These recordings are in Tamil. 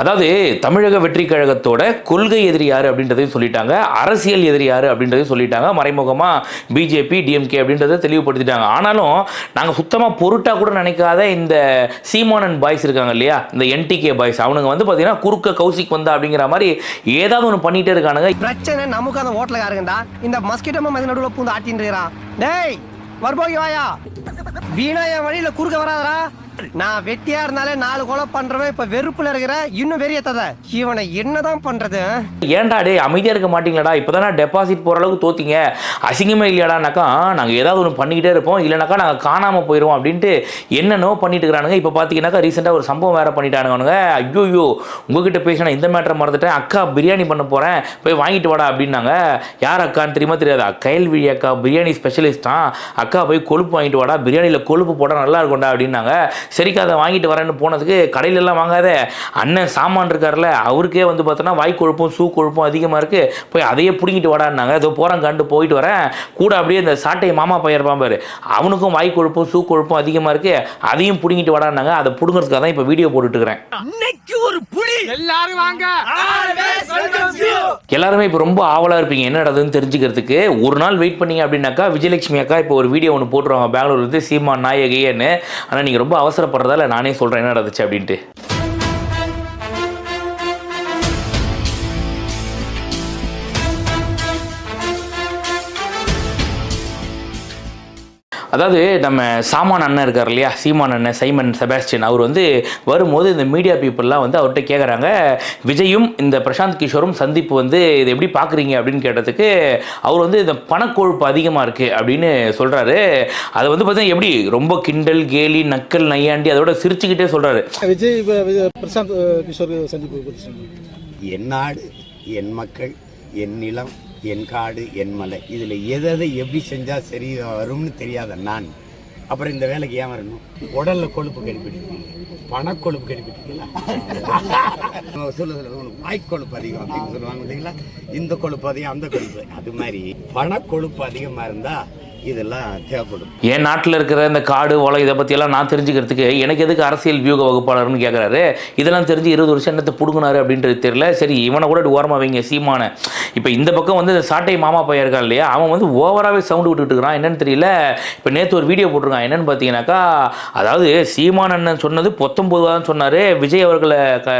அதாவது தமிழக வெற்றி கழகத்தோட கொள்கை எதிரி யாரு அப்படின்றதையும் சொல்லிட்டாங்க அரசியல் எதிரி யார் அப்படின்றதையும் சொல்லிட்டாங்க மறைமுகமாக பிஜேபி டிஎம்கே அப்படின்றத தெளிவுபடுத்திட்டாங்க. ஆனாலும் நாங்கள் சுத்தமாக பொருட்டாக கூட நினைக்காத இந்த சீமானன் பாய்ஸ் இருக்காங்க இல்லையா? இந்த என்டிகே பாய்ஸ் அவனுங்க வந்து பார்த்தீங்கன்னா குறுக்க கௌசிக் வந்தா அப்படிங்கிற மாதிரி ஏதாவது ஒன்று பண்ணிகிட்டே இருக்கானுங்க. பிரச்சனை நமக்கு அந்த ஹோட்டல இந்த மஸ்கிட்டோ மதி நடுவில் பூந்து ஆட்டின்றான் இருக்கிறான் டேய் வரும்போது வாயா. வீணா என் குறுக்க வராதரா நான் வெட்டியா இருந்தாலே நாலு கொலை பண்றவன் இப்ப வெறுப்புல இருக்கிற இன்னும் வெறியத்தத இவனை என்னதான் பண்றது ஏன்டா டே அமைதியாக இருக்க மாட்டீங்களாடா. இப்போ டெபாசிட் போகிற அளவுக்கு தோத்தீங்க. அசிங்கமே இல்லையாடானாக்கா நாங்கள் ஏதாவது ஒன்று பண்ணிக்கிட்டே இருப்போம். இல்லைனாக்கா நாங்கள் காணாமல் போயிடுவோம் அப்படின்ட்டு என்னென்னோ பண்ணிட்டு இருக்கிறானுங்க. இப்போ பார்த்தீங்கன்னாக்கா ரீசெண்டாக ஒரு சம்பவம் வேறு பண்ணிட்டானுங்க ஐயோ ஐயோ உங்ககிட்ட பேசினா இந்த மேட்டரை மறந்துட்டேன். அக்கா பிரியாணி பண்ண போகிறேன் போய் வாங்கிட்டு வாடா அப்படின்னாங்க. யார் அக்கான்னு தெரியுமா தெரியாது? கயல்விழி அக்கா பிரியாணி ஸ்பெஷலிஸ்டா அக்கா போய் கொழுப்பு வாங்கிட்டு வாடா. பிரியாணியில் கொழுப்பு போட்டால் நல்லா இருக்கும்டா அப்படின்னாங்க. சரிக்கா அதை வாங்கிட்டு வரேன்னு போனதுக்கு கடையில எல்லாம் வாங்காத அண்ணன் சாமான் இருக்கார்ல அவருக்கே வந்து பார்த்தோன்னா வாய் கொழுப்பும் சூ கொழுப்பும் அதிகமாக இருக்குது போய் அதையே பிடிங்கிட்டு வாடான்னாங்க. இதோ போகிறேன் கண்டு போயிட்டு வரேன். கூட அப்படியே இந்த சாட்டை மாமா பையன் இருப்பான் பாரு. அவனுக்கும் வாய் கொழுப்பும் சூ கொழுப்பும் அதிகமாக இருக்குது அதையும் பிடிங்கிட்டு வாடான்னாங்க. அதை பிடுங்கிறதுக்காக தான் இப்போ வீடியோ போட்டுட்டு இருக்கிறேன். எல்லாருமே இப்போ ரொம்ப ஆவலாக இருப்பீங்க. என்ன நடதுன்னு தெரிஞ்சுக்கிறதுக்கு ஒரு நாள் வெயிட் பண்ணீங்க அப்படின்னாக்கா விஜயலட்சுமி அக்கா இப்போ ஒரு வீடியோ ஒன்று போட்டுருவாங்க பெங்களூர்லேருந்து சீமா நாயகின்னு. ஆனால் நீங்கள் ரொம்ப அவசரப்படுறதால நானே சொல்கிறேன் என்ன நடந்துச்சு அப்படின்ட்டு. அதாவது நம்ம சாமான் அண்ணன் இருக்கார் இல்லையா? சீமான் அண்ணன் சைமன் செபாஸ்டியன் அவர் வந்து வரும்போது இந்த மீடியா பீப்புளெலாம் வந்து அவர்கிட்ட கேட்குறாங்க விஜயும் இந்த பிரசாந்த் கிஷோரும் சந்திப்பு வந்து இதை எப்படி பார்க்குறீங்க அப்படின்னு கேட்டதுக்கு அவர் வந்து இந்த பணக்கொழுப்பு அதிகமாக இருக்குது அப்படின்னு சொல்கிறாரு அதை வந்து பார்த்தீங்கன்னா எப்படி? ரொம்ப கிண்டல் கேலி நக்கல் நையாண்டி அதோட சிரிச்சுக்கிட்டே சொல்கிறாரு விஜய் பிரசாந்த் கிஷோர் சந்திப்பு என் நாடு என் மக்கள் என் நிலம் என் காடு என் மலை. இதில் எதை எதை எப்படி செஞ்சால் சரி வரும்னு தெரியாத நான். அப்புறம் இந்த வேலைக்கு ஏன் வரணும்? உடலில் கொழுப்பு கெடுப்பிட்டு பணக்கொழுப்பு கெடுப்பிட்டீங்களா சொல்ல சொல்ல உனக்கு வாய்க்கொழுப்பு அதிகம் அப்படின்னு சொல்லுவாங்க பார்த்தீங்களா இந்த கொழுப்பு அதிகம் அந்த கொழுப்பு. அது மாதிரி பணக்கொழுப்பு அதிகமாக இருந்தால் இதெல்லாம் தேவைப்படும். என் நாட்டில் இருக்கிற இந்த காடு வளம் இதை பற்றியெல்லாம் நான் தெரிஞ்சுக்கிறதுக்கு எனக்கு எதுக்கு அரசியல் வியூக வகுப்பாளர்னு கேட்குறாரு இதெல்லாம் தெரிஞ்சு இருபது வருஷம் என்னத்தை பிடுங்கினாரு அப்படின்றது தெரியல. சரி இவனை கூட ஓரமாக வைங்க சீமான. இப்போ இந்த பக்கம் வந்து இந்த சாட்டை மாமா பையன் இருக்கான் இல்லையா? அவன் வந்து ஓவராகவே சவுண்டு விட்டுட்டு இருக்கிறான். என்னன்னு தெரியல. இப்போ நேற்று ஒரு வீடியோ போட்டிருக்கான். என்னன்னு பார்த்தீங்கன்னாக்கா அதாவது சீமான் அண்ணன் சொன்னது பொத்தொம்பதுவா தான் சொன்னார். விஜய் அவர்களை க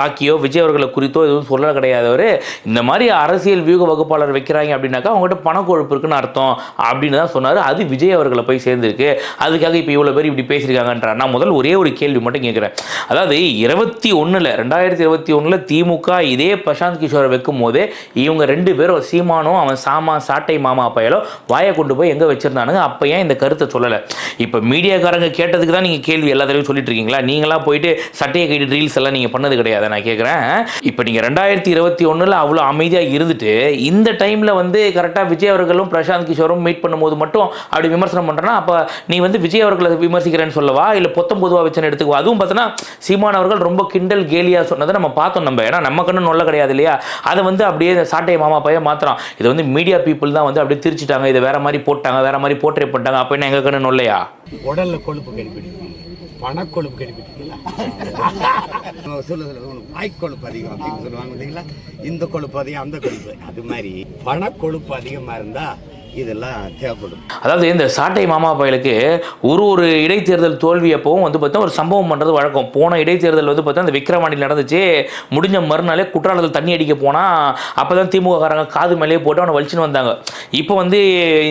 தாக்கியோ விஜய் அவர்களை குறித்தோ எதுவும் சொல்ல கிடையாது அவர். இந்த மாதிரி அரசியல் வியூக வகுப்பாளர் வைக்கிறாங்க அப்படின்னாக்கா அவங்ககிட்ட பணக்கொழுப்பு இருக்குன்னு அர்த்தம். அப்படின்னு தான் சொன்னார். அது விஜய் அவர்களை போய் சேர்ந்துருக்கு. அதுக்காக இப்போ இவ்வளோ பேர் இப்படி பேசியிருக்காங்கன்ற நான் முதல் ஒரே ஒரு கேள்வி மட்டும் கேட்குறேன் அதாவது இருபத்தி ஒன்றில் ரெண்டாயிரத்தி இருபத்தி ஒன்றில் திமுக இதே பிரசாந்த் கிஷோரை வைக்கும் போதே இவங்க ரெண்டு பேரும் சீமானும் அவன் சாமா சாட்டை மாமா பயலோ வாயை கொண்டு போய் எங்கே வச்சிருந்தானுங்க? அப்போ ஏன் இந்த கருத்தை சொல்லலை? இப்போ மீடியாக்காரங்க கேட்டதுக்கு தான் நீங்கள் கேள்வி எல்லா தடவையும் சொல்லிட்டு இருக்கீங்களா? நீங்களாம் போயிட்டு சட்டையை கட்டி ரீல்ஸ் எல்லாம் நீங்கள் பண்ணது கிடையாது? நான் கேட்குறேன் இப்போ நீங்கள் ரெண்டாயிரத்தி இருபத்தி ஒன்றில் அவ்வளோ அமைதியாக இருந்துட்டு இந்த டைமில் வந்து கரெக்டாக விஜய் அவர்களும் பிரசாந்த் கிஷோரும் மீட் பண்ணும்போது மட்டும் அப்படி விமர்சனம் பண்ணுறேன்னா அப்போ நீ வந்து விஜய் அவர்களை விமர்சிக்கிறேன்னு சொல்லவா? இல்லை பொத்தம் பொதுவாக வச்சுன்னு எடுத்துக்குவா? அதுவும் பார்த்தோன்னா சீமான் அவர்கள் ரொம்ப கிண்டல் கேலியாக சொன்னதை நம்ம பார்த்தோம் நம்ம. ஏன்னா நம்ம கண்ணு நொல்ல கிடையாது இல்லையா? அதை வந்து அப்படியே இந்த சாட்டை மாமா பையன் மாத்திரம் இது வந்து மீடியா பீப்புள் தான் வந்து அப்படியே திரிச்சிட்டாங்க. இதை வேற மாதிரி போட்டாங்க வேற மாதிரி பண்ணிட்டாங்க. அப்போ என்ன எங்கள் கண்ணு நொல்லையா? உடல்ல கொழுப்பு கடிப்பிட்டீங்க பணக்கொழுப்பு கடிப்பிட்டீங்களா சொல்ல சொல்ல உனக்கு வாய்க்கொழுப்பு அதிகம் அப்படின்னு சொல்லுவாங்க பார்த்தீங்களா இந்த கொழுப்பு அதிகம் அந்த கொழுப்பு. அது மாதிரி பணக்கொழுப்பு அதிகமாக இருந்தால் இதெல்லாம் தேவைப்படும். அதாவது இந்த சாட்டை மாமா பயலுக்கு ஒரு ஒரு இடைத்தேர்தல் தோல்வி அப்பவும் வந்து பார்த்தா ஒரு சம்பவம் பண்ணுறது வழக்கம். போன இடைத்தேர்தல் வந்து பார்த்தா அந்த விக்ரவாண்டியில் நடந்துச்சு. முடிஞ்ச மறுநாளே குற்றாலத்தில் தண்ணி அடிக்க போனால் அப்போ தான் திமுககாரங்க காது மேலேயே போட்டு அவனை வலிச்சுன்னு வந்தாங்க. இப்போ வந்து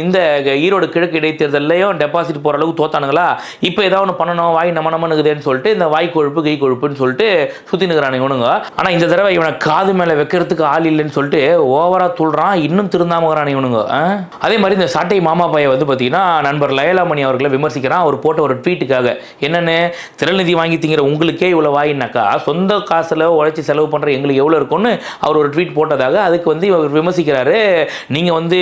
இந்த ஈரோடு கிழக்கு இடைத்தேர்தல்லையும் டெபாசிட் போகிற அளவுக்கு தோத்தானுங்களா? இப்போ ஏதாவது ஒன்று பண்ணணும் வாய் நம்ம நம்மனுக்குதேன்னு சொல்லிட்டு இந்த வாய் கொழுப்பு கை கொழுப்புன்னு சொல்லிட்டு சுற்றி நிற்கிறானு இவனுங்க. ஆனால் இந்த தடவை இவனை காது மேலே வைக்கிறதுக்கு ஆள் இல்லைன்னு சொல்லிட்டு ஓவராக துள்றான் இன்னும் திருந்தாமகிறான் இவனுங்க. அதே அதே மாதிரி இந்த சாட்டை மாமா பையன் வந்து பார்த்தீங்கன்னா நண்பர் லயலாமணி அவர்களை விமர்சிக்கிறான். அவர் போட்ட ஒரு ட்வீட்டுக்காக என்னென்னு? திரள்நிதி வாங்கி திங்கிற உங்களுக்கே இவ்வளோ வாயினாக்கா? சொந்த காசில் உழைச்சி செலவு பண்ணுற எங்களுக்கு எவ்வளோ இருக்கும்னு அவர் ஒரு ட்வீட் போட்டதாக அதுக்கு வந்து இவர் விமர்சிக்கிறாரு. நீங்கள் வந்து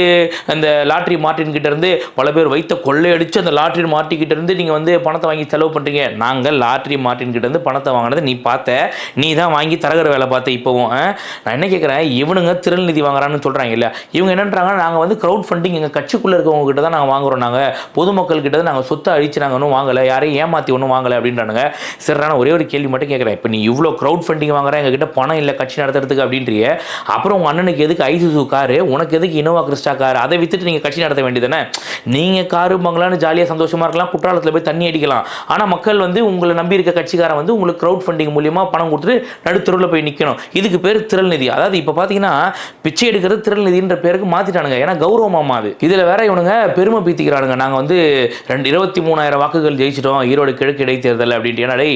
அந்த லாட்ரி மார்ட்டின் கிட்டேருந்து பல பேர் வைத்த கொள்ளையடிச்சு அந்த லாட்ரி மார்ட்டி இருந்து நீங்கள் வந்து பணத்தை வாங்கி செலவு பண்ணுறீங்க நாங்கள் லாட்ரி மார்ட்டின் கிட்டேருந்து பணத்தை வாங்கினது நீ பார்த்த நீ தான் வாங்கி தரகர வேலை பார்த்த இப்போவும் நான் என்ன கேட்குறேன் இவனுங்க திரள் வாங்குறான்னு சொல்கிறாங்க இல்லை இவங்க என்னன்றாங்க நாங்கள் வந்து க்ரௌட் ஃபண்டிங் எங்கள் கட்சிக்குள்ளே இருக்கவங்க கிட்ட தான் நாங்கள் வாங்குறோம். நாங்கள் பொதுமக்கள் கிட்ட தான் நாங்கள் சொத்தை அழிச்சு நாங்கள் ஒன்றும் வாங்கலை யாரையும் ஏமாற்றி ஒன்றும் வாங்கலை அப்படின்றானுங்க. சரி நான் ஒரே ஒரு கேள்வி மட்டும் கேட்குறேன் இப்போ நீ இவ்வளோ க்ரௌட் ஃபண்டிங் வாங்குற எங்ககிட்ட பணம் இல்லை கட்சி நடத்துறதுக்கு அப்படின்றிய அப்புறம் உங்கள் அண்ணனுக்கு எதுக்கு ஐசுசு காரு உனக்கு எதுக்கு இனோவா கிறிஸ்டா கார் அதை விற்றுட்டு நீங்கள் கட்சி நடத்த வேண்டியதானே நீங்கள் காரு பங்களான்னு ஜாலியாக சந்தோஷமாக இருக்கலாம் குற்றாலத்தில் போய் தண்ணி அடிக்கலாம். ஆனால் மக்கள் வந்து உங்களை நம்பி இருக்க கட்சிக்காரன் வந்து உங்களுக்கு க்ரௌட் ஃபண்டிங் மூலியமாக பணம் கொடுத்துட்டு நடுத்தருவில் போய் நிற்கணும் இதுக்கு பேர் திரள் நிதி. அதாவது இப்போ பார்த்தீங்கன்னா பிச்சை எடுக்கிறது திரள் நிதின்ற பேருக்கு மாற்றிட்டானுங்க ஏன்னா கௌரவமாக அது. இதில் வேற இவனுங்க பெருமை பீத்திக்கிறானுங்க. நாங்கள் வந்து ரெண்டு இருபத்தி மூணாயிரம் வாக்குகள் ஜெயிச்சிட்டோம். ஈரோடு கிழக்கு இடைத்தேர்தல் அப்படின்ட்டு. ஏன்னா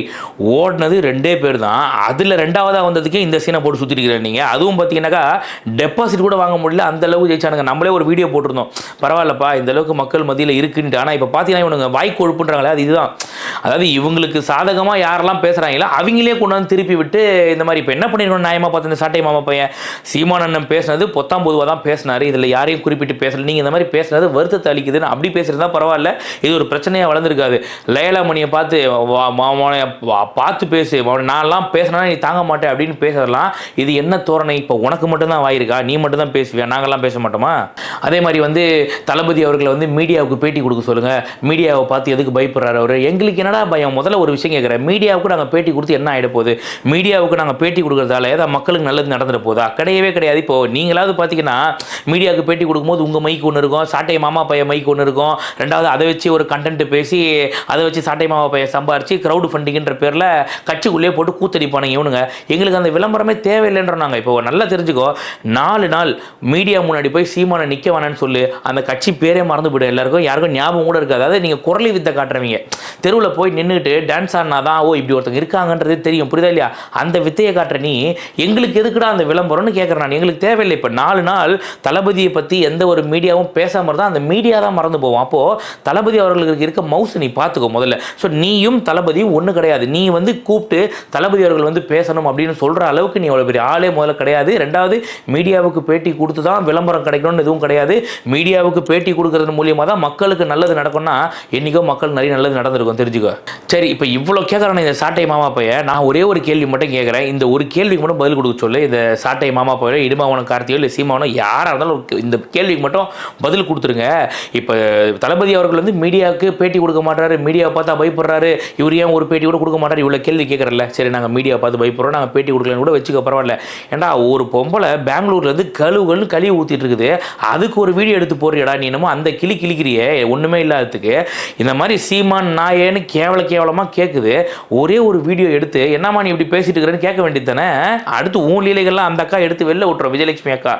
ஓடினது ரெண்டே பேர் தான் அதில் ரெண்டாவதாக வந்ததுக்கே இந்த சீனை போட்டு சுற்றிட்டு நீங்கள் அதுவும் பார்த்தீங்கன்னாக்கா டெபாசிட் கூட வாங்க முடியல. அந்த அளவுக்கு ஜெயிச்சானுங்க. நம்மளே ஒரு வீடியோ போட்டிருந்தோம். பரவாயில்லப்பா இந்த அளவுக்கு மக்கள் மத்தியில் இருக்குன்ட்டு. ஆனால் இப்போ பார்த்தீங்கன்னா இவனுங்க வாய் கொழுப்புன்றாங்களே அது இதுதான். அதாவது இவங்களுக்கு சாதகமாக யாரெல்லாம் பேசுகிறாங்களோ அவங்களே கொண்டு வந்து திருப்பி விட்டு இந்த மாதிரி இப்போ என்ன பண்ணிருக்கணும்? நியாயமாக பார்த்து இந்த சாட்டை மாமா பையன் சீமானண்ணன் பேசுனது பொத்தாம் பொதுவாக தான் பேசினார். இதில் யாரையும் குறிப்பிட்டு பேசல. நீங்கள் இந்த மாதிரி பேசுனது வருத்தத்தை அளிக்குதுன்னு அப்படி பேசுகிறதா பரவாயில்ல. இது ஒரு பிரச்சனையாக வளர்ந்துருக்காது. லயலாமணியை பார்த்து வா- மா- பார்த்து பேசு. நான்லாம் பேசினா நீ தாங்க மாட்டேன் அப்படின்னு பேசுறதெல்லாம் இது என்ன தோரணை? இப்போ உனக்கு மட்டும்தான் வாயிருக்கா நீ மட்டும்தான் பேசுவியா? நாங்கள்லாம் பேச மாட்டோமா? அதே மாதிரி வந்து தளபதி அவர்களை வந்து மீடியாவுக்கு பேட்டி கொடுக்க சொல்லுங்கள் மீடியாவை பார்த்து எதுக்கு பயப்படுறாரு அவர்? எங்களுக்கு என்னடா பயம்? முதல்ல ஒரு விஷயம் கேட்குறேன் மீடியாவுக்கு நாங்கள் பேட்டி கொடுத்து என்ன ஆகிட போகுது? மீடியாவுக்கு நாங்கள் பேட்டி கொடுக்குறதால ஏதாவது மக்களுக்கு நல்லது நடந்துட போதா? கிடையவே கிடையாது. இப்போ நீங்களாவது பார்த்தீங்கன்னா மீடியாவுக்கு பேட்டி கொடுக்கும்போது உங்கள் மைக்கு ஒன்று இருக்கும். சாட்டை மாமா பையன் மைக்கு ஒன்று இருக்கும். ரெண்டாவது அதை வச்சு ஒரு கண்டென்ட் பேசி அதை வச்சு சாட்டை மாமா பையன் சம்பாரிச்சு க்ரௌடு ஃபண்டிங்கிற பேரில் கட்சிக்குள்ளேயே போட்டு கூத்தடிப்பானுங்க இவனுங்க. எங்களுக்கு அந்த விளம்பரமே தேவையில்லைன்றாங்க இப்போ நல்லா தெரிஞ்சுக்கோ நாலு நாள் மீடியா முன்னாடி போய் சீமானை நிற்க வேணான்னு சொல்லு. அந்த கட்சி பேரே மறந்து போயிடும் எல்லாருக்கும். யாருக்கும் ஞாபகம் கூட இருக்காது. அதாவது நீங்கள் குரலி வித்தை காட்டுறவங்க. தெருவில் போய் நின்றுட்டு டான்ஸ் ஆடினா தான் ஓ இப்படி ஒருத்தங்க இருக்காங்கன்றது தெரியும். புரியுதா இல்லையா? அந்த வித்தையை காட்டுற நீ எங்களுக்கு எதுக்குடா அந்த விளம்பரம்னு கேட்குறேன் நான். எங்களுக்கு தேவையில்லை. இப்போ நாலு நாள் தளபதியை பற்றி எந்த ஒரு மீடியாவும் பேசாமல் இருந்தால் அந்த மீடியா தான் மறந்து போவோம் அப்போது தளபதி அவர்களுக்கு இருக்க மவுஸ் நீ பார்த்துக்கோ முதல்ல. ஸோ நீயும் தளபதியும் ஒன்று கிடையாது. நீ வந்து கூப்பிட்டு தளபதி அவர்கள் வந்து பேசணும் அப்படின்னு சொல்கிற அளவுக்கு நீ அவ்வளோ பெரிய ஆளே முதல்ல கிடையாது. ரெண்டாவது மீடியாவுக்கு பேட்டி கொடுத்து தான் விளம்பரம் கிடைக்கணும்னு எதுவும் கிடையாது. மீடியாவுக்கு பேட்டி கொடுக்கறது மூலியமாக தான் மக்களுக்கு நல்லது நடக்கும்னா என்றைக்கோ மக்கள் நிறைய நல்லது நடந்திருக்கும். தெரிஞ்சுக்கோ. சரி இப்போ இவ்வளோ கேட்குறான இந்த சாட்டை மாமா பைய. நான் ஒரே ஒரு கேள்வி மட்டும் கேட்குறேன் இந்த ஒரு கேள்விக்கு மட்டும் பதில் கொடுக்க சொல்லு. இந்த சாட்டை மாமா பையோ இடுமாவனம் கார்த்தியோ இல்லை சீமாவனோ யாராக இருந்தாலும் இந்த கேள்விக்கு மட்டும் பதில் கொடுத்துருங்க. இப்போ தளபதி அவர்கள் வந்து மீடியாவுக்கு பேட்டி கொடுக்க மாட்டாரு மீடியாவை பார்த்தா பயப்படுறாரு. இவர் ஏன் ஒரு பேட்டி கூட கொடுக்க மாட்டாரு? இவ்வளோ கேள்வி கேட்குறல சரி நாங்கள் மீடியா பார்த்து பயப்படுறோம் நாங்கள் பேட்டி கொடுக்கலன்னு கூட வச்சுக்க பரவாயில்ல. ஏன்டா ஒரு பொம்பளை பெங்களூர்லேருந்து கழுவுகள்னு கழுவி ஊற்றிட்டு இருக்குது. அதுக்கு ஒரு வீடியோ எடுத்து போறியடா நீ என்னமோ அந்த கிளி கிளிக்கிறியே ஒன்றுமே இல்லாததுக்கு. இந்த மாதிரி சீமான் நாயேன்னு கேவல கேவலமாக கேட்குது ஒரே ஒரு வீடியோ எடுத்து என்னம்மா நீ இப்படி பேசிட்டு இருக்கிறேன்னு கேட்க வேண்டியது தானே? அடுத்து ஊன் லீலைகள்லாம் அந்த அக்கா எடுத்து வெளில விட்டுறோம் விஜயலட்சுமி அக்கா.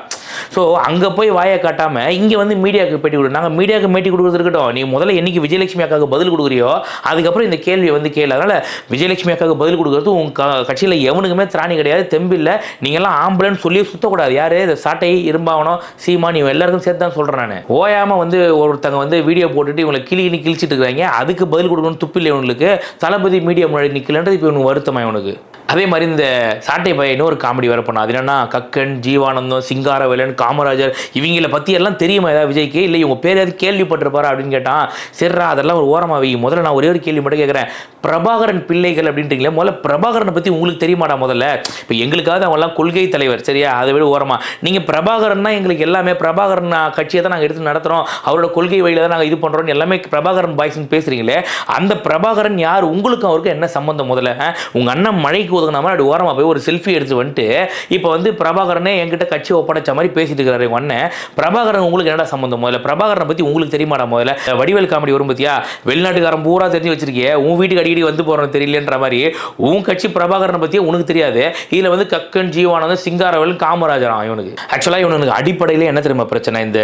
ஸோ அங்கே போய் வாயை காட்டாமல் இங்கே வந்து மீடியாவுக்கு பேட்டி கொடு. நாங்கள் மீடியாவுக்கு பேட்டி கொடுக்குறது இருக்கட்டும் நீ முதல்ல என்றைக்கு விஜயலட்சுமி அக்காவுக்கு பதில் கொடுக்குறியோ அதுக்கப்புறம் இந்த கேள்வியை வந்து கேளு. அதனால் விஜயலட்சுமி அக்காவுக்கு பதில் கொடுக்குறது உங்கள் க கட்சியில் எவனுக்குமே திராணி கிடையாது தெம்பில்லை. நீங்கள்லாம் ஆம்பளைன்னு சொல்லி சுத்தக்கூடாது. யார்? இந்த சாட்டை இரும்பாவனம் சீமா நீ எல்லாருக்கும் சேர்த்து தான் சொல்கிறேன் நான். ஓயாமல் வந்து ஒருத்தங்க வந்து வீடியோ போட்டுட்டு இவங்களை கிளி கிழிச்சிட்டு இருக்கிறாங்க. அதுக்கு பதில் கொடுக்கணும்னு துப்பில்லை இவங்களுக்கு. தளபதி மீடியா முன்னாடி நிற்கலன்றது இப்போ இவனுக்கு வருத்தமாக இவனுக்கு. அதே மாதிரி இந்த சாட்டை பையன் இன்னொரு காமெடி வர பண்ணா அது என்னன்னா கக்கன் ஜீவானந்தம் சிங்காரவேலன் காமராஜர் இவங்கள பற்றி எல்லாம் தெரியுமா ஏதாவது விஜய்க்கு? இல்லை இவங்க பேர் ஏதாவது கேள்விப்பட்டிருப்பாரா அப்படின்னு கேட்டான். சரிரா அதெல்லாம் ஒரு ஓரமாக வைங்க முதல்ல நான் ஒரே ஒரு கேள்வி மட்டும் கேட்குறேன் பிரபாகரன் பிள்ளைகள் அப்படின்றீங்களே முதல்ல பிரபாகரனை பற்றி உங்களுக்கு தெரியுமாடா முதல்ல? இப்போ எங்களுக்காவது அவங்கெல்லாம் கொள்கை தலைவர் சரியா? அதை விட ஓரமாக நீங்கள் பிரபாகரன்னா எங்களுக்கு எல்லாமே பிரபாகரன் கட்சியை தான் நாங்கள் எடுத்து நடத்துகிறோம் அவரோட கொள்கை வழியில் தான் நாங்கள் இது பண்ணுறோம் எல்லாமே பிரபாகரன் பாய்ஸ்னு பேசுகிறீங்களே அந்த பிரபாகரன் யார்? உங்களுக்கும் அவருக்கும் என்ன சம்மந்தம் முதல்ல உங்கள் அண்ணன் மழைக்கு ஒதுங்கின மாதிரி அப்படி ஓரமாக போய் ஒரு செல்ஃபி எடுத்து வந்துட்டு இப்போ வந்து பிரபாகரனே என்கிட்ட கட்சி ஒப்படைச்ச மாதிரி பேசிட்டு இருக்கிறாரு உங்க பிரபாகரன் உங்களுக்கு என்னடா சம்மந்தம் முதல்ல? பிரபாகரனை பற்றி உங்களுக்கு தெரியுமாடா முதல்ல? வடிவேல் காமெடி வரும் பத்தியா? வெளிநாட்டுக்காரன் பூரா தெரிஞ்சு வச்சிருக்கிய. உன் வீட்டுக்கு அடிக்கடி வந்து போகிறோம் தெரியலன்ற மாதிரி. உன் கட்சி பிரபாகரனை பற்றி உனக்கு தெரியாது. இதில் வந்து கக்கன் ஜீவானந்தன் சிங்காரவேல் காமராஜராம் இவனுக்கு. ஆக்சுவலாக இவனுக்கு அடிப்படையில் என்ன தெரியுமா பிரச்சனை? இந்த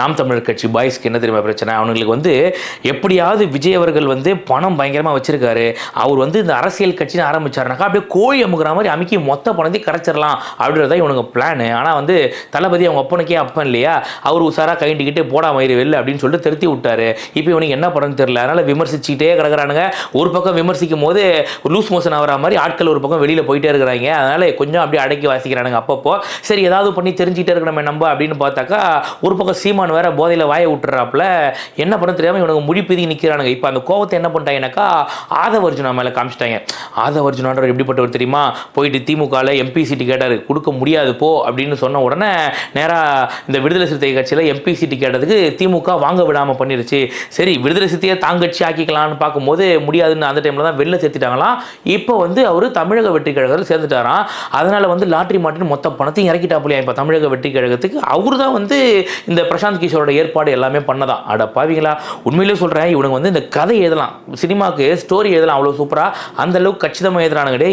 நாம் தமிழர் கட்சி பாய்ஸ்க்கு என்ன தெரியுமா பிரச்சனை? அவனுங்களுக்கு வந்து எப்படியாவது விஜய் அவர்கள் வந்து பணம் பயங்கரமாக வச்சிருக்காரு. அவர் வந்து இந்த அரசியல் கட்சின்னு ஆரம்பிச்சாருனாக்கா அப்படியே கோழி அமுக்கிற மாதிரி அமுக்கி மொத்த பணத்தையும் கரைச்சிடலாம் அப்படின்றது தான் இவனுக்கு பிளானு ஆனால் வந்து தளபதி அவங்க அப்பனுக்கே அப்பன் இல்லையா? அவர் உசாராக கைண்டிக்கிட்டு போடா மயிறு வெளில அப்படின்னு சொல்லிட்டு திருத்தி விட்டாரு. இப்போ இவனுக்கு என்ன பண்ணுறதுன்னு தெரியல. அதனால் விமர்சிச்சுக்கிட்டே கிடக்குறானுங்க. ஒரு பக்கம் விமர்சிக்கும் போது லூஸ் மோஷன் ஆகிற மாதிரி ஆட்கள் ஒரு பக்கம் வெளியில் போயிட்டே இருக்கிறாங்க. அதனால் கொஞ்சம் அப்படியே அடக்கி வாசிக்கிறானுங்க அப்பப்போ. சரி ஏதாவது பண்ணி தெரிஞ்சுக்கிட்டே இருக்கிறமே நம்ம அப்படின்னு பார்த்தாக்கா ஒரு பக்கம் சீமான் வேற போதையில் வாயை விட்டுறாப்புல. என்ன பண்ண தெரியாமல் இவனுக்கு முடிப்பீதி நிற்கிறானுங்க இப்போ அந்த கோவத்தை என்ன பண்ணிட்டாங்கனாக்கா ஆதவர்ஜுனா மேலே காமிச்சிட்டாங்க. ஆதவர்ஜுனான்ற எப்படிப்பட்ட எப்படிப்பட்டவர் தெரியுமா? போயிட்டு திமுகவில் எம்பி சீட்டு கேட்டார். கொடுக்க முடியாது போ அப்படின்னு சொன்ன உடனே நேராக இந்த விடுதலை சிறுத்தை கட்சியில் எம்பி சீட்டு கேட்டதுக்கு திமுக வாங்க விடாமல் பண்ணிருச்சு. சரி விடுதலை சிறுத்தையை தாங்கட்சி ஆக்கிக்கலாம்னு பார்க்கும்போது முடியாதுன்னு அந்த டைமில் தான் வெளில சேர்த்துட்டாங்களாம். இப்போ வந்து அவர் தமிழக வெற்றி கழகத்தில் சேர்ந்துட்டாராம். அதனால் வந்து லாட்ரி மாட்டின் மொத்த பணத்தையும் இறக்கிட்டாப்புலையா இப்போ தமிழக வெற்றி கழகத்துக்கு? அவர் தான் வந்து இந்த பிரசாந்த் கிஷோரோட ஏற்பாடு எல்லாமே பண்ணதான். அட பாவீங்களா உண்மையிலேயே சொல்கிறேன் இவனுங்க வந்து இந்த கதை எழுதலாம். சினிமாவுக்கு ஸ்டோரி எழுதலாம் அவ்வளோ சூப்பராக அந்தளவுக்கு கச்சிதமாக எழுதுறானுங்க டே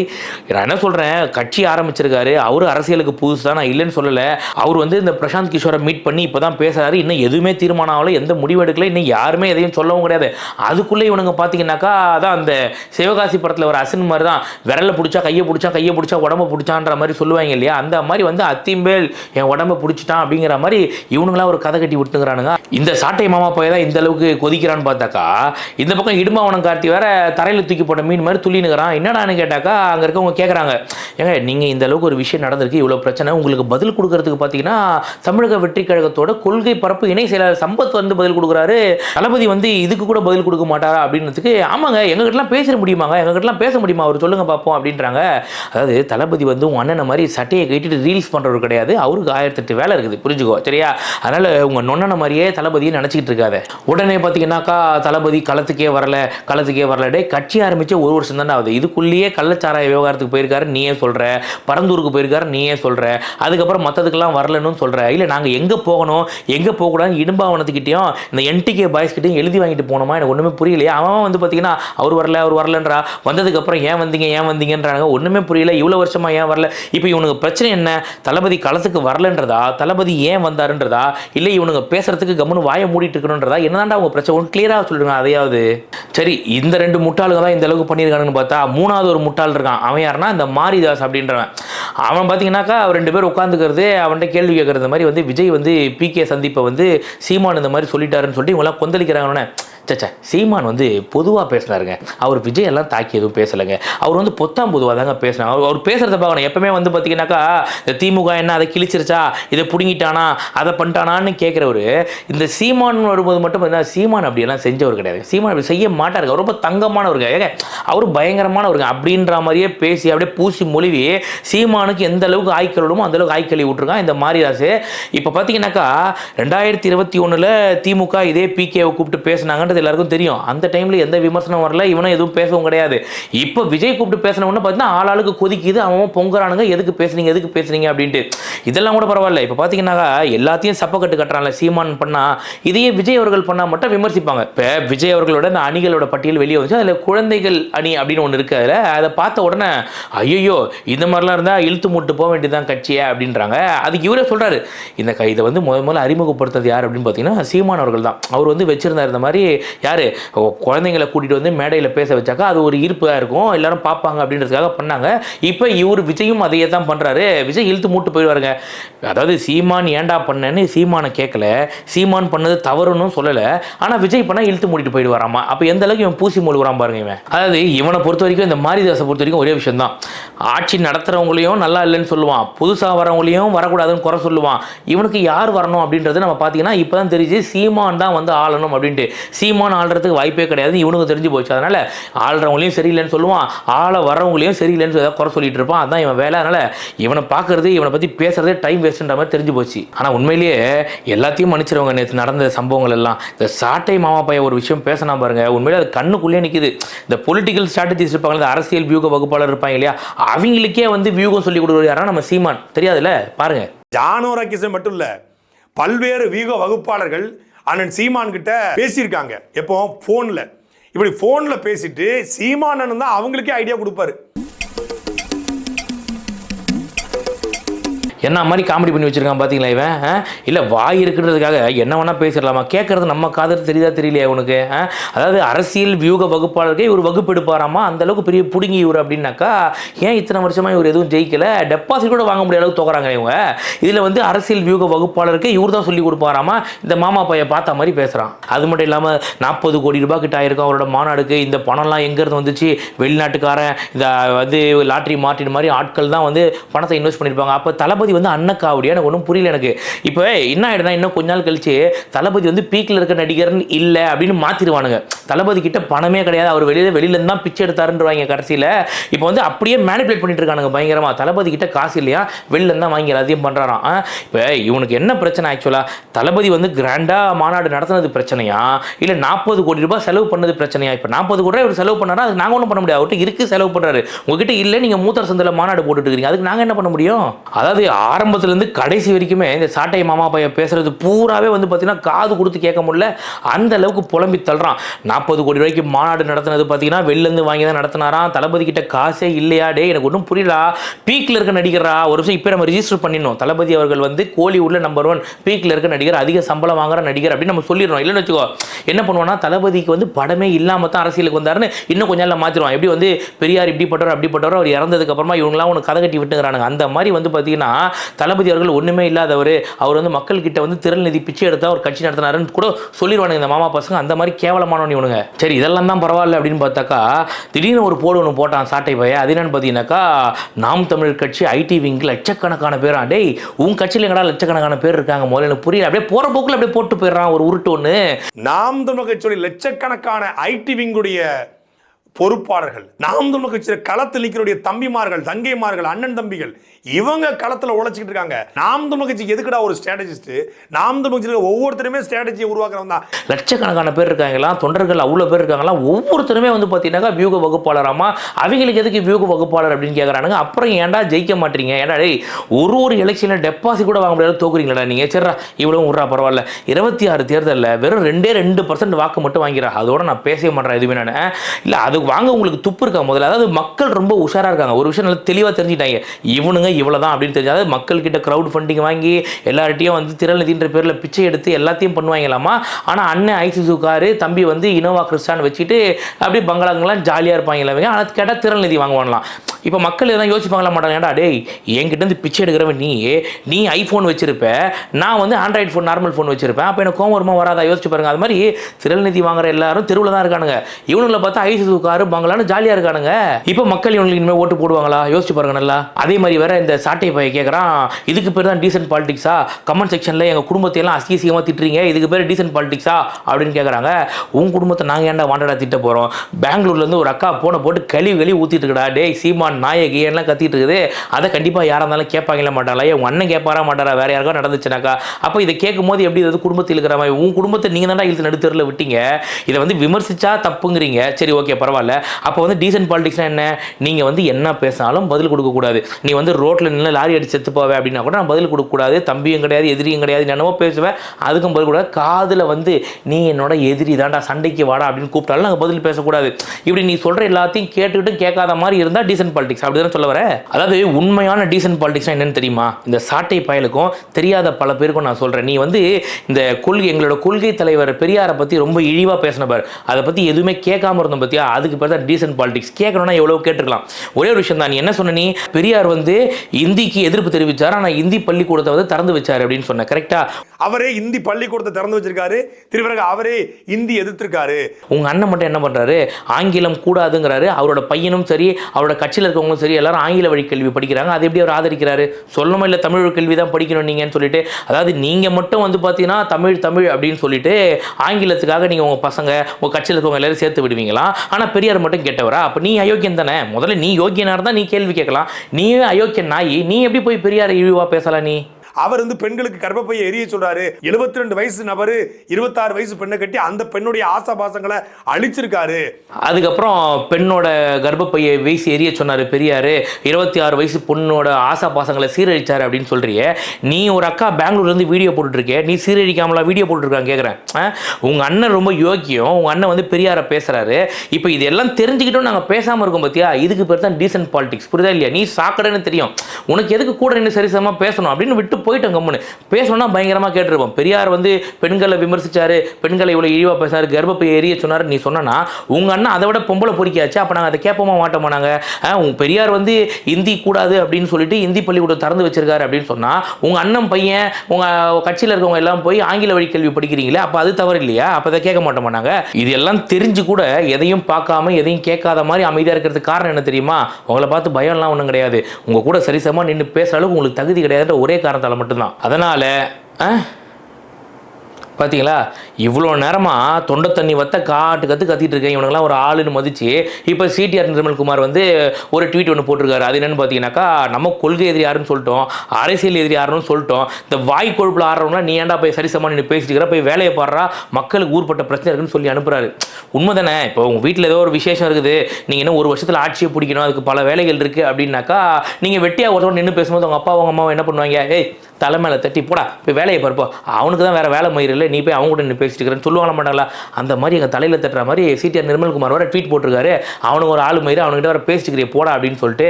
நான் என்ன சொல்கிறேன் கட்சி ஆரம்பிச்சிருக்காரு. அவரு அரசியலுக்கு புதுசு தான் நான் இல்லைன்னு சொல்லலை. அவர் வந்து இந்த பிரசாந்த் கிஷோரை மீட் பண்ணி இப்போ தான் பேசுகிறாரு இன்னும் எதுவுமே தீர்மானம் ஆகலை. எந்த முடிவு எடுக்கல. இன்னும் யாருமே எதையும் சொல்லவும் கிடையாது. அதுக்குள்ளே இவனுங்க பார்த்தீங்கன்னாக்கா அதான் அந்த சிவகாசி படத்தில் ஒரு அசின் மாதிரி தான் விரலை பிடிச்சா கையை பிடிச்சா கையை பிடிச்சா உடம்பு பிடிச்சான்ற மாதிரி சொல்லுவாங்க இல்லையா? அந்த மாதிரி வந்து அத்திம்பேல் என் உடம்ப பிடிச்சிட்டான் அப்படிங்கிற மாதிரி இவனுங்களாம் ஒரு கதை கட்டி விட்டுங்கிறானுங்க இந்த சாட்டை மாமா போய் தான் இந்த அளவுக்கு கொதிக்கிறான்னு பார்த்தாக்கா இந்த பக்கம் இடுமாவனம் கார்த்தி வேற தரையில் தூக்கி போட்ட மீன் மாதிரி துள்ளினுக்கிறான் என்னடான்னு கேட்டாக்கா அங்கே இருக்கவங்க கேட்குறாங்க ஏங்க நீங்கள் இந்த அளவுக்கு ஒரு விஷயம் நடந்திருக்கு இவ்வளோ பிரச்சனை உங்களுக்கு பதில் கொடுக்கறதுக்கு பார்த்தீங்கன்னா தமிழக வெற்றி கழகத்தோட கொள்கை பரப்பு இணை செயலாளர் சம்பத் வந்து பதில் கொடுக்குறாரு. தளபதி வந்து இதுக்கு கூட பதில் கொடுக்க மாட்டாரா அப்படின்றதுக்கு ஆமாங்க எங்ககிட்டலாம் பேச முடியுமாங்க? எங்ககிட்டலாம் பேச முடியுமா? அவர் சொல்லுங்கள் பார்ப்போம் அப்படின்றாங்க. அதாவது தளபதி வந்து உங்கள் அண்ணனை மாதிரி சட்டையை கட்டிட்டு ரீல்ஸ் பண்ணுறவர் கிடையாது. அவருக்கு ஆயிரத்தெட்டு வேலை இருக்குது புரிஞ்சுக்கோ சரியா? அதனால் உங்கள் நொண்ணனை மாதிரியே தளபதியை நினச்சிக்கிட்டு இருக்காத. உடனே பார்த்தீங்கன்னாக்கா தளபதி களத்துக்கே வரல களத்துக்கே வரல. டே கட்சி ஆரம்பிச்சு ஒரு வருஷம் தானே ஆகுது. இதுக்குள்ளேயே கள்ளச்சாராய விவகாரத்துக்கு போயிருக்காரு நீயே சொல்கிற பரந்தூருக்கு போயிருக்காரு நீயே சொல்கிற அதுக்கப்புறம் மற்றதுக்கெல்லாம் வரலன்னு சொல்கிற இல்லை நாங்கள் எங்கே போகணும் எங்கே போகக்கூடாது இடும்பாவனத்துக்கிட்டையும் இந்த என்டிகே பாய்ஸ்கிட்டையும் எழுதி வாங்கிட்டு போனோமா? எனக்கு ஒன்றுமே புரியலையே. அவன் வந்து பார்த்தீங்கன்னா அவர் வரல அவர் வரலன்றா? வந்ததுக்கப்புறம் ஏன் வந்தீங்க ஏன் வந்தீங்கன்றாங்க ஒன்றுமே புரியல. இவ்வளோ வருஷமா ஏன் வரல? இப்போ இவனுக்கு பிரச்சனை என்ன? தளபதி களத்துக்கு வரலன்றதா? தளபதி ஏன் வந்தாருன்றதா? இல்லை இவனுங்க பேசுறதுக்கு கம்முன்னு வாயை மூடிட்டு இருக்கணுன்றதா? என்னதான்டா அவங்க பிரச்சனை? ஒன்று கிளியராக சொல்லுங்க அதையாவது. சரி இந்த ரெண்டு முட்டாளுங்க தான் இந்த அளவுக்கு பண்ணியிருக்கானுன்னு பார்த்தா மூணாவது ஒரு முட்டாள் இருக்கான். அவன் யாருன்னா இந்த மாரிதாஸ் அப்படின்றவன். அவன் பார்த்தீங்கன்னாக்கா ரெண்டு பேர் உட்காந்துக்கிறது அவன்கிட்ட கேள்வி கேட்கறது மாதிரி வந்து விஜய் வந்து பிகே சந்திப்பை வந்து சீமான் இந்த மாதிரி சொல்லிட்டாருன்னு சொல்லிட்டு இவங்களாம் கொந்தளிக்கிறாங்கன்னு சச்சா சீமான் வந்து பொதுவாக பேசினாருங்க. அவர் விஜய் எல்லாம் தாக்கி எதுவும் பேசலைங்க. அவர் வந்து பொத்தாம் பொதுவாக தாங்க பேசினாங்க அவர் அவர் பேசுகிறத பார்க்கணும். எப்பவுமே வந்து பார்த்தீங்கன்னாக்கா இந்த திமுக என்ன அதை கிழிச்சிருச்சா? இதை பிடுங்கிட்டானா? அதை பண்ணிட்டானான்னு கேட்குறவர் இந்த சீமான் வரும்போது மட்டும் பார்த்தீங்கன்னா சீமான் அப்படியெல்லாம் செஞ்சவர் கிடையாது சீமான் அப்படி செய்ய மாட்டாருங்க. ரொம்ப தங்கமானவருங்க. ஏங்க அவர் பயங்கரமானவருங்க. அப்படின்ற மாதிரியே பேசி அப்படியே பூசி மொழிவி சீமானுக்கு எந்த அளவுக்கு ஆய்க்கலுமோ அந்த அளவுக்கு ஆய்க்கலி விட்டுருக்கான் இந்த மாரிதாஸ் இப்போ பார்த்தீங்கன்னாக்கா ரெண்டாயிரத்தி இருபத்தி ஒன்றில் திமுக இதே பிகேவை கூப்பிட்டு அப்படின்றது எல்லாருக்கும் தெரியும். அந்த டைமில் எந்த விமர்சனம் வரல இவனும் எதுவும் பேசவும் கிடையாது. இப்போ விஜய் கூப்பிட்டு பேசினவொன்னு பார்த்தீங்கன்னா ஆளாளுக்கு கொதிக்குது அவன் பொங்குறானுங்க எதுக்கு பேசுனீங்க எதுக்கு பேசுனீங்க அப்படின்ட்டு. இதெல்லாம் கூட பரவாயில்ல. இப்போ பார்த்தீங்கன்னாக்கா எல்லாத்தையும் சப்பக்கட்டு கட்டுறான்ல சீமான் பண்ணால் இதையே விஜய் அவர்கள் பண்ணால் மட்டும் விமர்சிப்பாங்க. இப்போ விஜய் அவர்களோட அந்த அணிகளோட பட்டியல் வெளியே வந்துச்சு. அதில் குழந்தைகள் அணி அப்படின்னு ஒன்று இருக்கு. அதில் அதை பார்த்த உடனே ஐயோ இந்த மாதிரிலாம் இருந்தால் இழுத்து மூட்டு போக வேண்டியதுதான் கட்சியே அப்படின்றாங்க. அதுக்கு இவரே சொல்கிறாரு இந்த கைதை இதை வந்து முத முதல்ல அறிமுகப்படுத்துறது யார்? அப்படின்னு பார்த்தீங்கன்னா சீமான் அவர்கள் தான். அவர் வந்து வச்சிருந்தார் இந்த மாதிரி யார்? குழந்தைங்களை கூட்டிகிட்டு வந்து மேடையில் பேச வச்சாக்கா அது ஒரு ஈர்ப்பாக இருக்கும். எல்லாரும் பார்ப்பாங்க அப்படின்றதுக்காக பண்ணாங்க. இப்போ இவர் விஜயும் அதையே தான் பண்ணுறாரு விஜய் இழுத்து மூட்டு போயிடுவாருங்க. அதாவது சீமான் ஏன்டா பண்ணேன்னு சீமானை கேட்கல சீமான் பண்ணது தவறுன்னு சொல்லலை. ஆனால் விஜய் பண்ணால் இழுத்து மூடிட்டு போயிடுவாராமா? அப்போ எந்த அளவுக்கு இவன் பூசி மூழ்கிறான் பாருங்க இவன். அதாவது இவனை பொறுத்த வரைக்கும் இந்த மாரிதாசை பொறுத்த வரைக்கும் ஒரே விஷயம் தான் ஆட்சி நடத்துகிறவங்களையும் நல்லா இல்லைன்னு சொல்லுவான். புதுசாக வரவங்களையும் வரக்கூடாதுன்னு குறை சொல்லுவான். இவனுக்கு யார் வரணும் அப்படின்றது நம்ம பார்த்தீங்கன்னா இப்போ தான் தெரிஞ்சு சீமான் தான் வந்து ஆளணும் அப்படின்ட்டு. சீமான் ஆள்றதுக்கு வாய்ப்பே கிடையாது. இவனுக்கு தெரிஞ்சு போச்சு. அதனால் ஆள்றவங்களையும் சரியில்லைன்னு சொல்லுவான். ஆள வரவங்களையும் சரியில்லைன்னு ஏதாவது குறை சொல்லிட்டு இருப்பான். அதான் இவன் வேலை. அதனால் இவனை பார்க்கறது இவனை பற்றி பேசுறதே டைம் வேஸ்ட்ன்ற மாதிரி தெரிஞ்சு போச்சு. ஆனால் உண்மையிலேயே எல்லாத்தையும் மன்னிச்சிருவாங்க. நேற்று நடந்த சம்பவங்கள் எல்லாம். இந்த சாட்டை மாமா பையன் ஒரு விஷயம் பேசினா பாருங்க. உண்மையிலே அது கண்ணுக்குள்ளே நிற்கிது இந்த பொலிட்டிக்கல் ஸ்ட்ராட்டஜிஸ் இருப்பாங்க இந்த அரசியல் வியூக வகுப்பாளர் இருப்பாங்க இல்லையா? அவங்களுக்கே வந்து வியூகம் சொல்லி கொடுக்குறது யாரா நம்ம சீமான். தெரியாதுல்ல? பாருங்க. ஜானோ மட்டும் இல்ல பல்வேறு வியூக வகுப்பாளர்கள் அண்ணன் சீமான் கிட்ட பேசியிருக்காங்க. எப்போ? ஃபோனில். இப்படி ஃபோனில் பேசிட்டு சீமானன் தான் அவங்களுக்கே ஐடியா கொடுப்பாரு. என்ன மாதிரி காமெடி பண்ணி வச்சுருக்கான் பார்த்தீங்களா இவன்? இல்லை வாய் இருக்குன்றதுக்காக என்ன வேணால் பேசிடலாமா? கேட்குறது நம்ம காதல் தெரியுதா தெரியலையா உனக்கு அதாவது அரசியல் வியூக வகுப்பாளருக்கே இவர் வகுப்பு எடுப்பாராமா அந்த அளவுக்கு பெரிய பிடுங்கி இவர் அப்படின்னாக்கா ஏன் இத்தனை வருஷமா இவர் எதுவும் ஜெயிக்கலை? டெபாசிட் கூட வாங்க முடியாத அளவுக்கு தோக்குறாங்க இவங்க. இதில் வந்து அரசியல் வியூக வகுப்பாளருக்கு இவர் தான் சொல்லி கொடுப்பாராமா? இந்த மாமா பையன் பார்த்த மாதிரி பேசுகிறான் அது மட்டும் இல்லாமல் நாற்பது கோடி ரூபாய் கிட்ட ஆயிருக்கும் அவரோட மாநாடுக்கு. இந்த பணம்லாம் எங்கேருந்து வந்துச்சு? வெளிநாட்டுக்காரன் இந்த வந்து லாட்ரி மார்ட்டின் மாதிரி ஆட்கள் தான் வந்து பணத்தை இன்வெஸ்ட் பண்ணியிருப்பாங்க அப்போ தளபதி வந்து அன்னக்காவடியா எனக்கு ஒன்றும் புரியல எனக்கு. இப்போ என்ன ஆயிடுனா இன்னும் கொஞ்ச நாள் கழிச்சு தளபதி வந்து பீக்கில் இருக்க நடிகர்னு இல்லை அப்படின்னு மாற்றிடுவானுங்க தளபதி கிட்ட பணமே கிடையாது. அவர் வெளியில வெளியிலேருந்து தான் பிச்சை எடுத்தாருன்றவாங்க கடைசியில். இப்போ வந்து அப்படியே மேனிபுலேட் பண்ணிட்டு இருக்கானுங்க பயங்கரமாக தளபதி கிட்ட காசு இல்லையா? வெளியிலேருந்து தான் வாங்கி எல்லாத்தையும் பண்ணுறாராம் இப்போ இவனுக்கு என்ன பிரச்சனை ஆக்சுவலாக தளபதி வந்து கிராண்டாக மாநாடு நடத்துனது பிரச்சனையா? இல்லை நாற்பது கோடி ரூபாய் செலவு பண்ணது பிரச்சனையா? இப்போ நாற்பது கோடி ரூபாய் இவர் செலவு பண்ணாரா? அதுக்கு நாங்கள் ஒன்றும் பண்ண முடியாது. அவர்கிட்ட இருக்கு செலவு பண்ணுறாரு உங்ககிட்ட இல்லை நீங்கள் மூத்தர் சந்தையில் மாநாடு போட்டுட்டு இருக்கீங்க. அதுக்கு நாங்கள் என்ன பண்ண முடியும்? அதாவது ஆரம்பத்துலேருந்து கடைசி வரைக்குமே இந்த சாட்டை மாமா பையன் பேசுறது பூராவே வந்து பார்த்தீங்கன்னா காது கொடுத்து கேட்க முடியல. அந்த அளவுக்கு புலம்பி தள்ளுறான். நாற்பது கோடி ரூபாய்க்கு மாநாடு நடத்தினது பார்த்தீங்கன்னா வெளிலேருந்து வாங்கி தான் நடத்தினாராம். தளபதி கிட்ட காசே இல்லையா? டே எனக்கு ஒன்றும் புரியலா பீக்கில் இருக்க நடிகரா? ஒரு வருஷம் இப்போ நம்ம ரிஜிஸ்டர் பண்ணிடணும். தளபதி அவர்கள் வந்து கோலி நம்பர் ஒன் பீக்கில் இருக்க நடிகர் அதிக சம்பளம் வாங்குற நடிகர் அப்படின்னு நம்ம சொல்லிடுறோம் இல்லைன்னு வச்சுக்கோ என்ன பண்ணுவோம்னா தளபதிக்கு வந்து படமே இல்லாமல் தான் அரசியலுக்கு வந்தாருன்னு இன்னும் கொஞ்ச நாளில் மாற்றிடுவான் எப்படி வந்து பெரியார் இப்படி பட்டவர் அப்படி பட்டவர் அவர் இறந்ததுக்கு அப்புறமா இவங்களாம் உனக்கு கதை கட்டி விட்டுங்கிறானுங்க அந்த மாதிரி வந்து பார்த்தீங்கன்னா தளபதி அவர்கள் ஒன்றுமே இல்லாதவர். அவர் வந்து மக்கள்கிட்ட வந்து திரள் நிதி பிச்சை எடுத்தா ஒரு கட்சி நடத்தினாருன்னு கூட சொல்லிடுவானுங்க இந்த மாமா பசங்க. அந்த மாதிரி கேவலமானவன் இவனுங்க சரி இதெல்லாம் தான் பரவாயில்ல அப்படின்னு பார்த்தாக்கா திடீர்னு ஒரு போடு ஒன்று போட்டான் சாட்டை பைய அது என்னன்னு பார்த்தீங்கன்னாக்கா நாம் தமிழர் கட்சி ஐடி விங்கில் லட்சக்கணக்கான பேரா டேய் உன் கட்சியில் எங்கடா லட்சக்கணக்கான பேர் இருக்காங்க முதல்ல எனக்கு புரியல. அப்படியே போகிற போக்கில் அப்படியே போட்டு போயிடுறான் ஒரு உருட்டு ஒன்று நாம் தமிழ் கட்சியுடைய லட்சக்கணக்கான ஐடி விங்குடைய பொறுப்பாளர்கள். நாம் தமிழ் கட்சியில் களத்தில் நிற்கிறடைய தம்பிமார்கள் தங்கைமார்கள் அண்ணன் தம்பிகள் இவங்க களத்தில் உழைச்சிக்கிட்டு இருக்காங்க. நாம் தமிழ் கட்சிக்கு எதுக்குடா ஒரு ஸ்ட்ராட்டஜிஸ்ட் நாம் தமிழ் கட்சியில் ஒவ்வொருத்தருமே ஸ்ட்ராட்டஜியை உருவாக்குறவங்க தான். லட்சக்கணக்கான பேர் இருக்காங்களாம் தொண்டர்கள் அவ்வளோ பேர் இருக்காங்களாம் ஒவ்வொருத்தருமே வந்து பார்த்தீங்கன்னாக்கா வியூக வகுப்பாளராமா அவங்களுக்கு எதுக்கு வியூக வகுப்பாளர் அப்படின்னு கேட்குறானுங்க அப்புறம் ஏன்டா ஜெயிக்க மாட்டீங்க? ஏன்டா டேய் ஒரு ஒரு எலெக்ஷனில் டெபாசிட் கூட வாங்க முடியாது தோக்குறீங்களா? நீங்கள் சரிடா இவ்வளோ விட்றா பரவாயில்ல. இருபத்தி ஆறு தேர்தலில் வெறும் ரெண்டே ரெண்டு பர்சன்ட் வாக்கு மட்டும் வாங்கிறா அதோட நான் பேசவே மாட்டேன் எதுவுமே நான். இல்லை அது வாங்க உங்களுக்கு துப்பு இருக்கா முதல்ல? அதாவது மக்கள் ரொம்ப உஷாராக இருக்காங்க. ஒரு விஷயம் நல்லா தெளிவாக தெரிஞ்சுட்டாங்க இவனுங்க இவ்வளோ தான் அப்படின்னு தெரிஞ்சு அதாவது மக்கள்கிட்ட க்ரௌட் ஃபண்டிங் வாங்கி எல்லார்ட்டையும் வந்து திரள்நிதின்ற பேரில் பிச்சை எடுத்து எல்லாத்தையும் பண்ணுவாங்களாமா? ஆனால் அண்ணன் ஐசிசு காரு தம்பி வந்து இனோவா கிறிஸ்டான் வச்சுட்டு அப்படியே பங்களாங்கெல்லாம் ஜாலியாக இருப்பாங்களா அவங்க ஆனால் கேட்டால் திரள்நிதி வாங்குவாங்களாம். இப்போ மக்கள் எல்லாம் யோசிப்பாங்களா மாட்டாங்க ஏன்டா டேய் என்கிட்ட இருந்து பிச்சை எடுக்கிறவன் நீ நீ ஐஃபோன் வச்சிருப்ப நான் வந்து ஆண்ட்ராய்டு ஃபோன் நார்மல் ஃபோன் வச்சிருப்பேன். அப்போ எனக்கு கோவம் வருமா வராதா? யோசிச்சு பாருங்க. அது மாதிரி திரள்நிதி வாங்குற எல்லாரும் தெருவில் தான் இருக்கானுங்க. இவனுங்களை பார்த்தா ஐசிசு கார் பங்களான்னு ஜாலியாக இருக்கானுங்க. இப்போ மக்கள் இவங்களுக்கு இனிமேல் ஓட்டு போடுவாங்களா? யோசிச்சு பாருங்க நல்லா. அதே மாதிரி வேற இந்த சாட்டை பைய கேட்குறான் இதுக்கு பேர் தான் டீசென்ட் பாலிடிக்ஸா கமெண்ட் செக்ஷனில் எங்கள் குடும்பத்தை எல்லாம் அசிங்கமாக திட்டுறீங்க. இதுக்கு பேர் டீசென்ட் பாலிடிக்ஸா அப்படின்னு கேட்குறாங்க உன் குடும்பத்தை நாங்கள் ஏன்டா வாண்டடா திட்ட போகிறோம் பெங்களூர்லேருந்து ஒரு அக்கா போன போட்டு கழிவு கழிவு ஊற்றிட்டு இருக்கடா. டேய் சீமான் நாயகி எல்லாம் கத்திட்டு இருக்குது? அதை கண்டிப்பாக யாராக இருந்தாலும் கேட்பாங்களா மாட்டாங்களா உங்கள் அண்ணன் கேட்பாரா மாட்டாரா? வேற யாருக்கா நடந்துச்சுனாக்கா? அப்போ இதை கேட்கும் போது எப்படி இது குடும்பத்தில் இருக்கிற மாதிரி? உன் குடும்பத்தை நீங்கள் தான்டா இழுத்து நடுத்தரில் விட்டீங்க. இதை வந்து விமர்சிச்சா தப்புங்கிறீங்க. சரி ஓகே பரவாயில்ல. அப்போ வந்து டீசென்ட் பாலிடிக்ஸ்னா என்ன? நீங்கள் வந்து என்ன பேசினாலும் பதில் கொடுக்கக்கூடாது. நீ வந்து ரோட்டில் நின்று லாரி அடிச்சு செத்து போவே அப்படின்னா கூட நான் பதில் கொடுக்கக்கூடாது. தம்பியும் கிடையாது எதிரியும் கிடையாது. என்னவோ பேசுவேன். அதுக்கும் பதில் கூடாது காதில் வந்து நீ என்னோட எதிரி தான்டா சண்டைக்கு வாடா அப்படின்னு கூப்பிட்டாலும் நாங்கள் பதில் பேசக்கூடாது. இப்படி நீ சொல்கிற எல்லாத்தையும் கேட்டுக்கிட்டும் கேட்காத மாதிரி இருந்தால் டீசென்ட் பாலிடிக்ஸ் அப்படி தானே சொல்ல வர? அதாவது உண்மையான டீசென்ட் பாலிடிக்ஸ்னா என்னன்னு தெரியுமா? இந்த சாட்டை பயலுக்கும் தெரியாத பல பேருக்கும் நான் சொல்கிறேன் நீ வந்து இந்த கொள்கை எங்களோட கொள்கை தலைவர் பெரியாரை பற்றி ரொம்ப இழிவாக பேசினவர் அதை பற்றி எதுவுமே கேட்காம இருந்தோம் பார்த்தியா அதுக்கு பேர் தான் டீசென்ட் பாலிடிக்ஸ் கேட்கணும்னா எவ்வளோ கேட்டுருக்கலாம். ஒரே ஒரு விஷயம் தான். நீ என்ன சொன்ன நீ? பெரியார் வந்து இந்திக்கு எதிர்ப்பு தெரிவித்தார் ஆனால் இந்தி பள்ளிக்கூடத்தை வந்து திறந்து வச்சார் அப்படின்னு சொன்ன. கரெக்டாக அவரே இந்தி பள்ளிக்கூடத்தை திறந்து வச்சிருக்காரு. திருவிறகு அவரே இந்தி எதிர்த்திருக்காரு. உங்கள் அண்ணன் மட்டும் என்ன பண்ணுறாரு ஆங்கிலம் கூடாதுங்கிறாரு. அவரோட பையனும் சரி அவரோட கட்சியில் இருக்கவங்களும் சரி எல்லாரும் ஆங்கில வழி கல்வி படிக்கிறாங்க. அதை எப்படி அவர் ஆதரிக்கிறாரு? சொல்லணும் இல்லை தமிழ் கல்வி தான் படிக்கணும் நீங்கன்னு சொல்லிட்டு? அதாவது நீங்கள் மட்டும் வந்து பார்த்தீங்கன்னா தமிழ் தமிழ் அப்படின்னு சொல்லிட்டு ஆங்கிலத்துக்காக நீங்கள் உங்கள் பசங்க உங்கள் கட்சியில் இருக்கவங்க எல்லாரும் சேர்த்து விடுவீங்களா? ஆனால் பெரியார் மட்டும் கேட்டவரா? அப்போ நீ அயோக்கியம் தானே? முதல்ல நீ யோக்கியனாக இருந்தால் நீ கேள்வி கேட்கலாம். நீ அயோக்கியன் நாயி. நீ எப்படி போய் பெரியார் இழிவாக பேசலாம் நீ? அவர் வந்து பெண்களுக்கு கர்ப்பப்பையை எரிய சொல்றாரு. 72 ரெண்டு வயசு நபர் இருபத்தாறு வயசு பெண்ணை கட்டி அந்த பெண்ணுடைய ஆசாபாசங்களை அழிச்சிருக்காரு. அதுக்கப்புறம் பெண்ணோட கர்ப்பப்பையை வீசி எரிய சொன்னார் பெரியாரு. இருபத்தி ஆறு வயசு பொண்ணோட ஆசா பாசங்களை சீரழிச்சார் அப்படின்னு சொல்றியே. நீ ஒரு அக்கா பெங்களூர்லேருந்து வீடியோ போட்டுட்ருக்கே நீ சீரழிக்காமலா வீடியோ போட்டுருக்காங்க கேட்குறேன் உங்கள் அண்ணன் ரொம்ப யோக்கியம். உங்கள் அண்ணன் வந்து பெரியாரை பேசுகிறாரு இப்போ இதெல்லாம் தெரிஞ்சுக்கிட்டும் நாங்கள் பேசாமல் இருக்கோம் பார்த்தியா இதுக்கு பேர் தான் டீசன்ட் பாலிடிக்ஸ் புரியுதா இல்லையா? நீ சாக்கடைன்னு தெரியும். உனக்கு எதுக்கு கூட நின்று சரிசமமாக பேசணும் அப்படின்னு விட்டு போயிட்டோம் கம்முன்னு. பேசணும்னா பயங்கரமாக கேட்டிருப்போம். பெரியார் வந்து பெண்களை விமர்சிச்சாரு பெண்களை இவ்வளோ இழிவாக பேசாரு கர்ப்பப்பை எரிய சொன்னார். நீ சொன்னா உங்கள் அண்ணன் அதை விட பொம்பளை பொறிக்காச்சு அப்போ நாங்கள் அதை கேட்போமா மாட்டோமா நாங்கள் உங்கள் பெரியார் வந்து இந்தி கூடாது அப்படின்னு சொல்லிட்டு இந்தி பள்ளிக்கூடம் திறந்து வச்சிருக்காரு அப்படின்னு சொன்னால் உங்கள் அண்ணன் பையன் உங்கள் கட்சியில் இருக்கவங்க எல்லாம் போய் ஆங்கில வழி கல்வி படிக்கிறீங்களே அப்போ அது தவறு இல்லையா? அப்போ அதை கேட்க மாட்டோமா நாங்கள் இது எல்லாம் தெரிஞ்சு கூட எதையும் பார்க்காம எதையும் கேட்காத மாதிரி அமைதியாக இருக்கிறதுக்கு காரணம் என்ன தெரியுமா? உங்களை பார்த்து பயம்லாம் ஒன்றும் கிடையாது. உங்கள் கூட சரிசமாக நின்று பேசுகிற அளவுக்கு உங்களுக்கு தகுதி கிடையாதுன்ற ஒரே காரணத்தால் மட்டும்தான். அதனால் பார்த்தீங்களா இவ்வளோ நேரமாக தொண்டை தண்ணி வத்த காட்டு கற்று கத்திட்டு இருக்கேன். இவனுங்களாம் ஒரு ஆளுன்னு மதிச்சு இப்போ சிடிஆர் நிர்மல்குமார் வந்து ஒரு ட்வீட் ஒன்று போட்டிருக்காரு. அது என்னென்னு பார்த்தீங்கன்னாக்கா நம்ம கொள்கை எதிரி யாருன்னு சொல்லிட்டோம் அரசியல் எதிரி யாருன்னு சொல்லிட்டோம். இந்த வாய் கொழுப்பில் ஆடுறவங்களாம் நீ ஏன்டா போய் சரிசமான நின்று பேசிட்டு இருக்கிற? போய் வேலையை பாடுறா மக்களுக்கு ஊர்பட்ட பிரச்சனை இருக்குன்னு சொல்லி அனுப்புகிறாரு உண்மை தானே இப்போ உங்கள் வீட்டில் ஏதோ ஒரு விசேஷம் இருக்குது. நீங்கள் இன்னும் ஒரு வருஷத்தில் ஆட்சியை பிடிக்கணும்? அதுக்கு பல வேலைகள் இருக்குது அப்படின்னாக்கா நீங்கள் வெட்டியாக ஒருத்தவங்க நின்று பேசும்போது உங்கள் அப்பா உங்கள் அம்மாவை என்ன பண்ணுவாங்க? ஏய் தலை மேலே தட்டி போடா போய் வேலையை பார்ப்போம் அவனுக்கு தான் வேறு வேலை மயிறு இல்லை. நீ போய் அவங்க கூட நின்று பேசிட்டு இருக்கிறேன்னு சொல்லுவாங்க மாட்டாங்களா? அந்த மாதிரி எங்கள் தலையில் தட்டுற மாதிரி சிடிஆர் நிர்மல்குமார் வர ட்வீட் போட்டிருக்காரு. அவனுக்கு ஒரு ஆளு மயிறு அவனுக்கிட்ட வர பேசிட்டு போடா அப்படின்னு சொல்லிட்டு.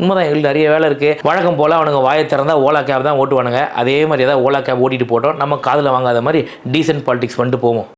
உண்மைதான் எங்களுக்கு நிறைய வேலை இருக்குது வழக்கம் போல் அவனுங்க வாயை திறந்தால் ஓலா கேப் தான் ஓட்டுவானுங்க. அதே மாதிரி ஏதாவது ஓலா கேப் ஓட்டிட்டு போட்டோம். நம்ம காதில் வாங்காத மாதிரி டீசென்ட் பாலிடிக்ஸ் வந்துட்டு போவோம்.